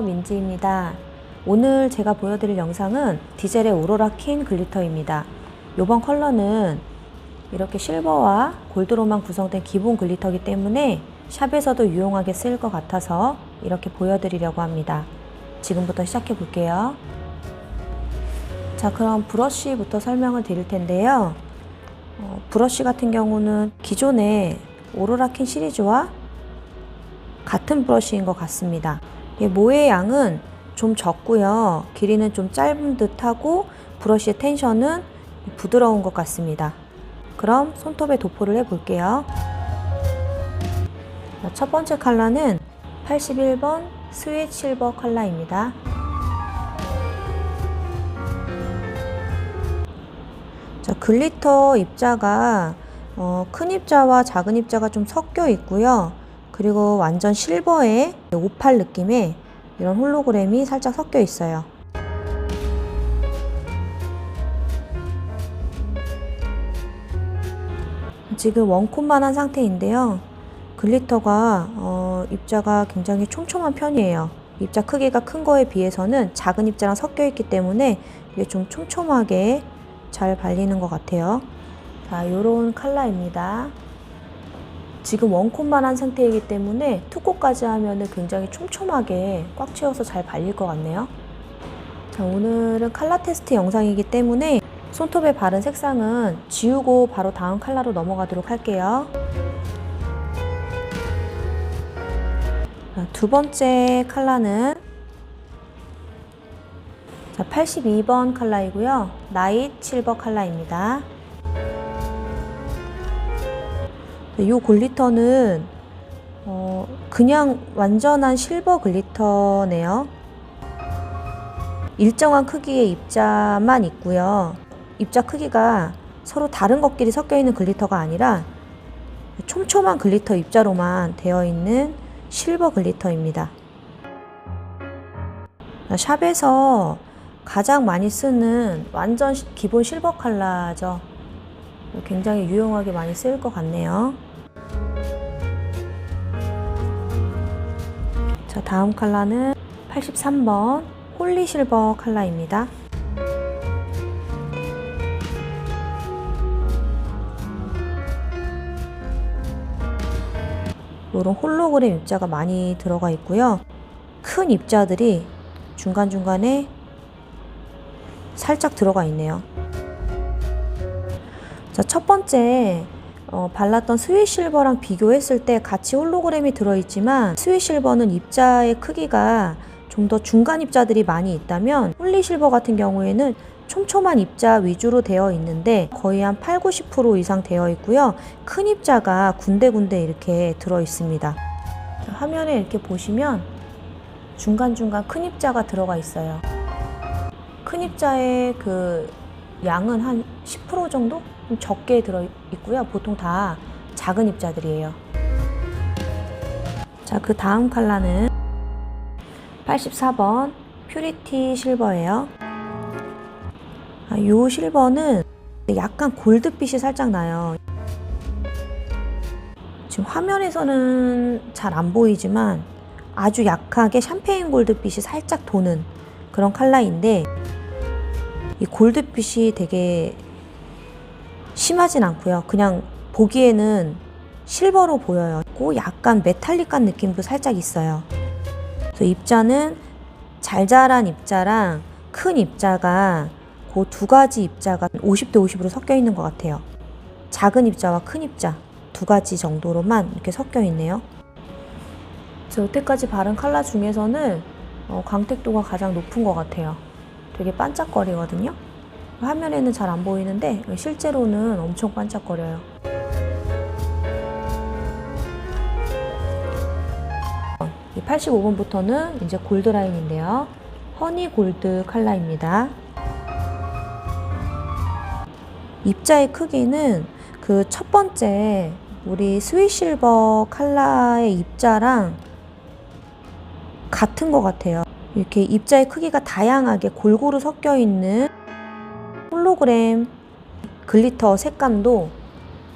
민지입니다. 오늘 제가 보여드릴 영상은 디젤의 오로라 킨 글리터입니다. 이번 컬러는 이렇게 실버와 골드로만 구성된 기본 글리터이기 때문에 샵에서도 유용하게 쓰일 것 같아서 이렇게 보여드리려고 합니다. 지금부터 시작해 볼게요. 자 그럼 브러쉬부터 설명을 드릴 텐데요. 어, 브러쉬 같은 경우는 기존의 오로라 킨 시리즈와 같은 브러쉬인 것 같습니다. 예, 모의 양은 좀 적고요. 길이는 좀 짧은 듯하고 브러쉬의 텐션은 부드러운 것 같습니다. 그럼 손톱에 도포를 해볼게요. 첫 번째 컬러는 81번 스윗 실버 컬러입니다. 자, 글리터 입자가 어, 큰 입자와 작은 입자가 좀 섞여 있고요. 그리고 완전 실버에 오팔 느낌의 이런 홀로그램이 살짝 섞여 있어요. 지금 원콧만 한 상태인데요. 글리터가 어, 입자가 굉장히 촘촘한 편이에요. 입자 크기가 큰 거에 비해서는 작은 입자랑 섞여 있기 때문에 이게 좀 촘촘하게 잘 발리는 것 같아요. 자, 요런 컬러입니다. 지금 원콧만 한 상태이기 때문에 투코까지 하면 굉장히 촘촘하게 꽉 채워서 잘 발릴 것 같네요. 자, 오늘은 컬러 테스트 영상이기 때문에 손톱에 바른 색상은 지우고 바로 다음 컬러로 넘어가도록 할게요. 자, 두 번째 컬러는 82번 컬러이고요. 나잇 실버 컬러입니다. 이 글리터는 어, 그냥 완전한 실버 글리터네요. 일정한 크기의 입자만 있고요. 입자 크기가 서로 다른 것끼리 섞여 있는 글리터가 아니라 촘촘한 글리터 입자로만 되어 있는 실버 글리터입니다. 샵에서 가장 많이 쓰는 완전 기본 실버 컬러죠. 굉장히 유용하게 많이 쓰일 것 같네요. 자, 다음 컬러는 83번 홀리 실버 컬러입니다. 이런 홀로그램 입자가 많이 들어가 있고요. 큰 입자들이 중간중간에 살짝 들어가 있네요. 자, 첫 번째 어, 발랐던 스윗 실버랑 비교했을 때 같이 홀로그램이 들어있지만 스윗 실버는 입자의 크기가 좀 더 중간 입자들이 많이 있다면 홀리 실버 같은 경우에는 촘촘한 입자 위주로 되어 있는데 거의 한 8, 90% 이상 되어 있고요. 큰 입자가 군데군데 이렇게 들어 있습니다. 화면에 이렇게 보시면 중간중간 큰 입자가 들어가 있어요. 큰 입자의 그 양은 한 10% 정도? 좀 적게 들어 있고요. 보통 다 작은 입자들이에요. 자, 그 다음 컬러는 84번 퓨리티 실버예요. 아, 요 실버는 약간 골드빛이 살짝 나요. 지금 화면에서는 잘 안 보이지만 아주 약하게 샴페인 골드빛이 살짝 도는 그런 컬러인데 이 골드빛이 되게 심하진 않고요. 그냥 보기에는 실버로 보여요. 고 약간 메탈릭한 느낌도 살짝 있어요. 그래서 입자는 잘 자란 입자랑 큰 입자가 그 두 가지 입자가 50대 50으로 섞여 있는 것 같아요. 작은 입자와 큰 입자 두 가지 정도로만 이렇게 섞여 있네요. 저 여태까지 바른 컬러 중에서는 어, 광택도가 가장 높은 것 같아요. 되게 반짝거리거든요. 화면에는 잘 안 보이는데 실제로는 엄청 반짝거려요. 이 85번부터는 이제 골드 라인인데요. 허니 골드 컬러입니다. 입자의 크기는 그 첫 번째 우리 스윗 실버 컬러의 입자랑 같은 것 같아요. 이렇게 입자의 크기가 다양하게 골고루 섞여 있는 홀로그램 글리터 색감도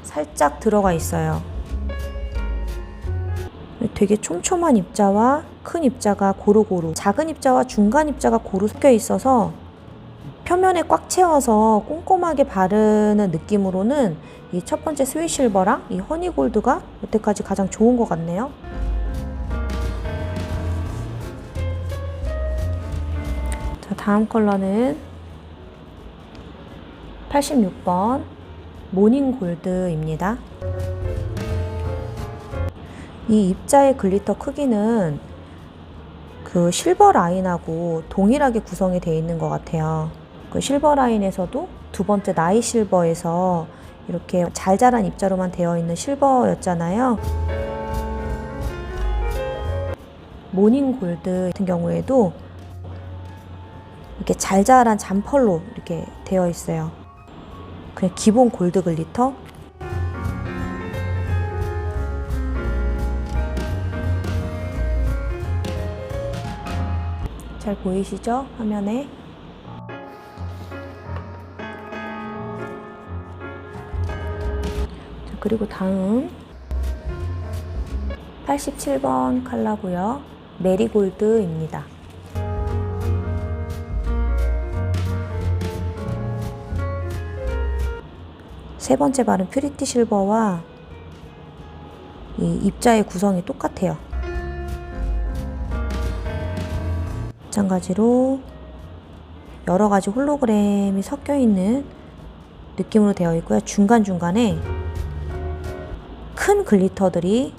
살짝 들어가 있어요. 되게 촘촘한 입자와 큰 입자가 고루고루, 작은 입자와 중간 입자가 고루 섞여 있어서 표면에 꽉 채워서 꼼꼼하게 바르는 느낌으로는 이 첫 번째 스위실버랑 이 허니골드가 여태까지 가장 좋은 것 같네요. 자, 다음 컬러는 86번 모닝골드입니다. 이 입자의 글리터 크기는 그 실버 라인하고 동일하게 구성이 되어 있는 것 같아요. 그 실버 라인에서도 두 번째 나이 실버에서 이렇게 잘 자란 입자로만 되어 있는 실버였잖아요. 모닝 골드 같은 경우에도 이렇게 잘 자란 잔펄로 이렇게 되어 있어요. 그냥 기본 골드 글리터. 잘 보이시죠? 화면에. 자, 그리고 다음 87번 컬러고요. 메리골드입니다. 세 번째 발은 퓨리티 실버와 이 입자의 구성이 똑같아요. 마찬가지로 여러 가지 홀로그램이 섞여 있는 느낌으로 되어 있고요. 중간중간에 큰 글리터들이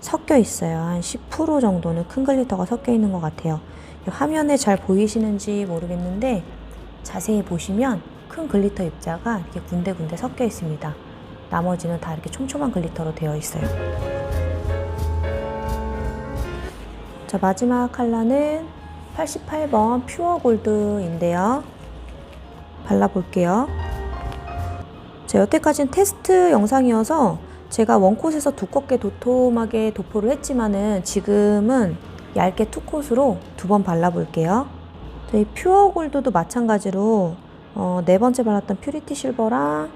섞여 있어요. 한 10% 정도는 큰 글리터가 섞여 있는 것 같아요. 화면에 잘 보이시는지 모르겠는데 자세히 보시면 큰 글리터 입자가 이렇게 군데군데 섞여 있습니다. 나머지는 다 이렇게 촘촘한 글리터로 되어 있어요. 자, 마지막 컬러는 88번 퓨어 골드인데요. 발라볼게요. 제 여태까지는 테스트 영상이어서 제가 원콧에서 두껍게 도톰하게 도포를 했지만은 지금은 얇게 투콧으로 두 번 발라볼게요. 저희 퓨어 골드도 마찬가지로 어, 네 번째 발랐던 퓨리티 실버랑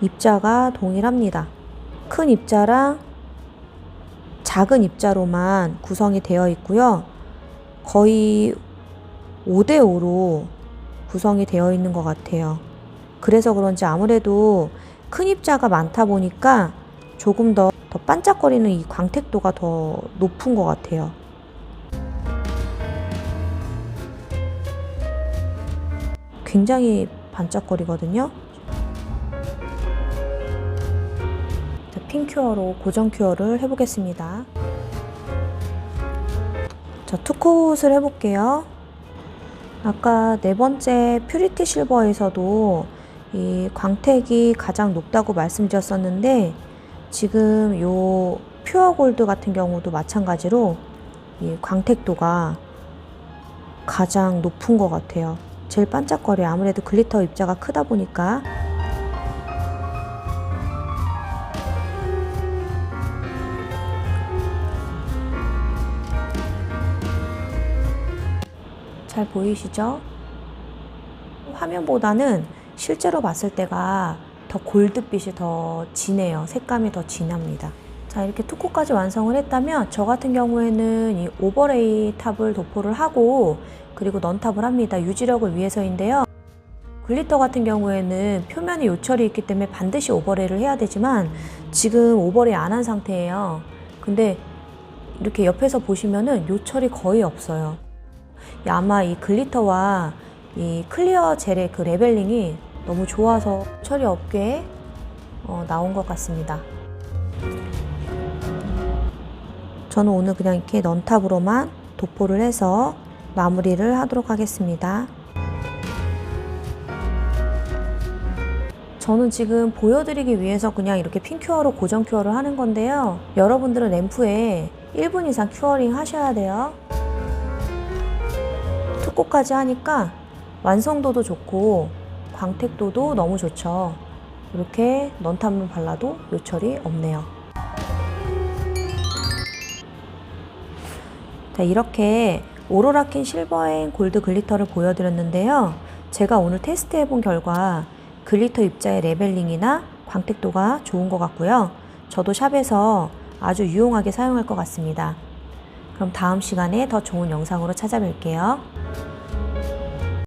입자가 동일합니다. 큰 입자랑 작은 입자로만 구성이 되어 있고요. 거의 5대5로 구성이 되어 있는 것 같아요. 그래서 그런지 아무래도 큰 입자가 많다 보니까 조금 더, 더 반짝거리는 이 광택도가 더 높은 것 같아요. 굉장히 반짝거리거든요. 자, 핑 큐어로 고정 큐어를 해보겠습니다. 자, 투콧을 해볼게요. 아까 네 번째 퓨리티 실버에서도 이 광택이 가장 높다고 말씀드렸었는데 지금 요 퓨어 골드 같은 경우도 마찬가지로 이 광택도가 가장 높은 것 같아요. 제일 반짝거려 아무래도 글리터 입자가 크다 보니까 잘 보이시죠? 화면보다는 실제로 봤을 때가 더 골드빛이 더 진해요. 색감이 더 진합니다. 자, 이렇게 투코까지 완성을 했다면 저 같은 경우에는 이 오버레이 탑을 도포를 하고 그리고 넌탑을 합니다. 유지력을 위해서인데요. 글리터 같은 경우에는 표면에 요철이 있기 때문에 반드시 오버레이를 해야 되지만 지금 오버레이 안 한 상태예요. 근데 이렇게 옆에서 보시면은 요철이 거의 없어요. 아마 이 글리터와 이 클리어 젤의 그 레벨링이 너무 좋아서 철이 없게 어, 나온 것 같습니다. 저는 오늘 그냥 이렇게 넌탑으로만 도포를 해서 마무리를 하도록 하겠습니다. 저는 지금 보여드리기 위해서 그냥 이렇게 핀 큐어로 고정 큐어를 하는 건데요. 여러분들은 램프에 1분 이상 큐어링 하셔야 돼요. 투코까지 하니까 완성도도 좋고 광택도도 너무 좋죠. 이렇게 넌탑을 발라도 요철이 없네요. 자, 이렇게 오로라킨 실버앤 골드 글리터를 보여드렸는데요. 제가 오늘 테스트 해본 결과 글리터 입자의 레벨링이나 광택도가 좋은 것 같고요. 저도 샵에서 아주 유용하게 사용할 것 같습니다. 그럼 다음 시간에 더 좋은 영상으로 찾아뵐게요.